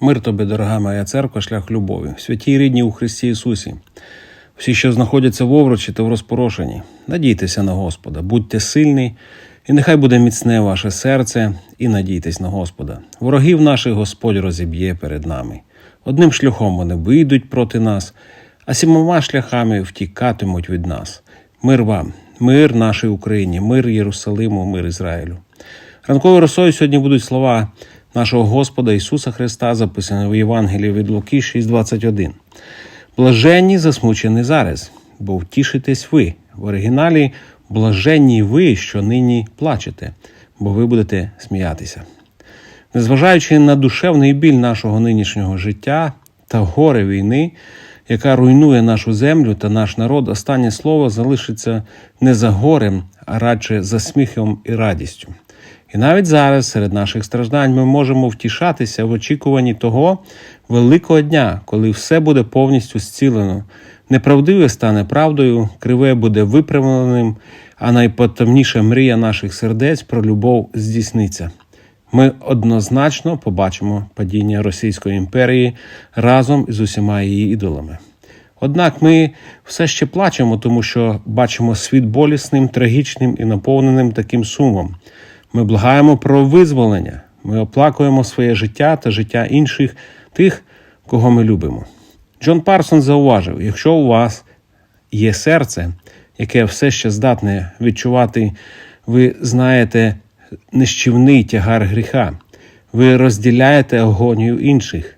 Мир тобі, дорога моя церква, шлях любові, святі рідні у Христі Ісусі. Всі, що знаходяться в оврочі та в розпорошенні, надійтеся на Господа, будьте сильні, і нехай буде міцне ваше серце, і надійтесь на Господа. Ворогів наших Господь розіб'є перед нами. Одним шляхом вони вийдуть проти нас, а сімома шляхами втікатимуть від нас. Мир вам, мир нашій Україні, мир Єрусалиму, мир Ізраїлю. Ранковою росою сьогодні будуть слова нашого Господа Ісуса Христа, записані в Євангелії від Луки 6.21. Блаженні засмучені зараз, бо втішитесь ви. В оригіналі блаженні ви, що нині плачете, бо ви будете сміятися. Незважаючи на душевний біль нашого нинішнього життя та горе війни, яка руйнує нашу землю та наш народ, останнє слово залишиться не за горем, а радше за сміхом і радістю. І навіть зараз, серед наших страждань, ми можемо втішатися в очікуванні того великого дня, коли все буде повністю зцілено. Неправдиве стане правдою, криве буде виправленим, а найпотомніша мрія наших сердець про любов здійсниться. Ми однозначно побачимо падіння Російської імперії разом із усіма її ідолами. Однак ми все ще плачемо, тому що бачимо світ болісним, трагічним і наповненим таким сумом. Ми благаємо про визволення, ми оплакуємо своє життя та життя інших, тих, кого ми любимо. Джон Парсон зауважив: якщо у вас є серце, яке все ще здатне відчувати, ви знаєте нищівний тягар гріха, ви розділяєте агонію інших,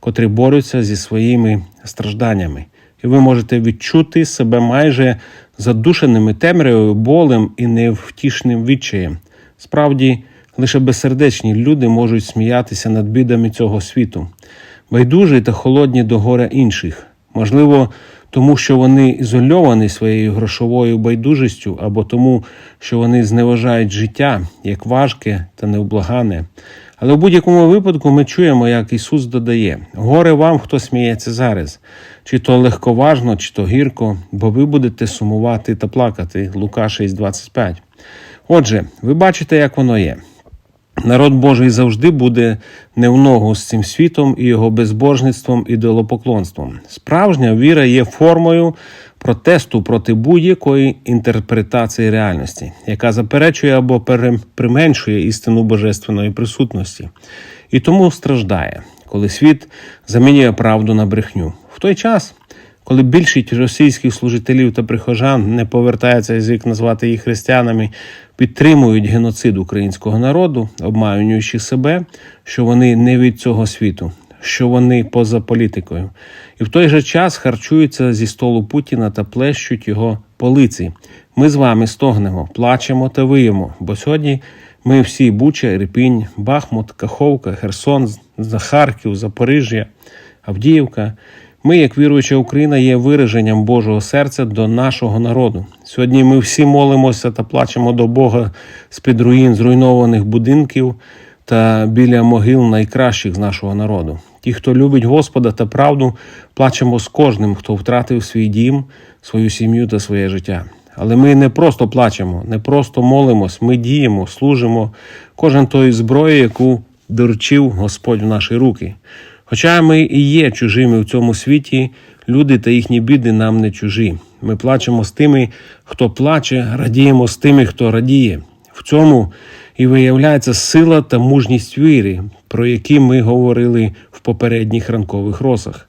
котрі борються зі своїми стражданнями, і ви можете відчути себе майже задушеними темрявою, болем і невтішним відчаєм. Справді, лише безсердечні люди можуть сміятися над бідами цього світу, байдужі та холодні до горя інших, можливо, тому що вони ізольовані своєю грошовою байдужістю, або тому, що вони зневажають життя як важке та невблагане. Але в будь-якому випадку ми чуємо, як Ісус додає: горе вам, хто сміється зараз, чи то легковажно, чи то гірко, бо ви будете сумувати та плакати. Лука 6,25. Отже, ви бачите, як воно є. Народ Божий завжди буде не в ногу з цим світом і його безбожництвом і долопоклонством. Справжня віра є формою протесту проти будь-якої інтерпретації реальності, яка заперечує або применшує істину божественної присутності, і тому страждає, коли світ замінює правду на брехню. В той час. Коли більшість російських служителів та прихожан не повертається язик назвати їх християнами, підтримують геноцид українського народу, обманюючи себе, що вони не від цього світу, що вони поза політикою, і в той же час харчуються зі столу Путіна та плещуть його полиці. Ми з вами стогнемо, плачемо та виємо, бо сьогодні ми всі Буча, Ірпінь, Бахмут, Каховка, Херсон, Харків, Запоріжжя, Авдіївка. Ми, як віруюча Україна, є вираженням Божого серця до нашого народу. Сьогодні ми всі молимося та плачемо до Бога з під руїн зруйнованих будинків та біля могил найкращих з нашого народу. Ті, хто любить Господа та правду, плачемо з кожним, хто втратив свій дім, свою сім'ю та своє життя. Але ми не просто плачемо, не просто молимось, ми діємо, служимо кожен тої зброї, яку доручив Господь в наші руки. Хоча ми і є чужими в цьому світі, люди та їхні біди нам не чужі. Ми плачемо з тими, хто плаче, радіємо з тими, хто радіє. В цьому і виявляється сила та мужність віри, про які ми говорили в попередніх ранкових росах.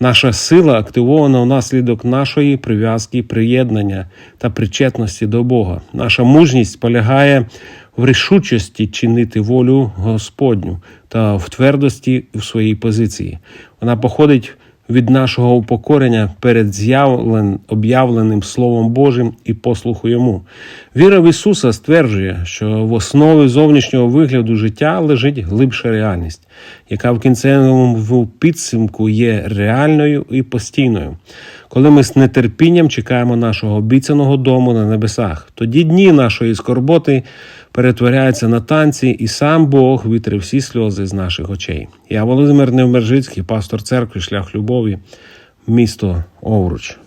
Наша сила активована внаслідок нашої прив'язки, приєднання та причетності до Бога. Наша мужність полягає в рішучості чинити волю Господню та в твердості в своїй позиції. Вона походить від нашого упокорення перед з'явлен, об'явленим Словом Божим і послуху Йому. Віра в Ісуса стверджує, що в основі зовнішнього вигляду життя лежить глибша реальність, яка в кінцевому підсумку є реальною і постійною. Коли ми з нетерпінням чекаємо нашого обіцяного дому на небесах, тоді дні нашої скорботи перетворяються на танці, і сам Бог витре всі сльози з наших очей. Я Володимир Невмержицький, пастор церкви, шлях любові, місто Овруч.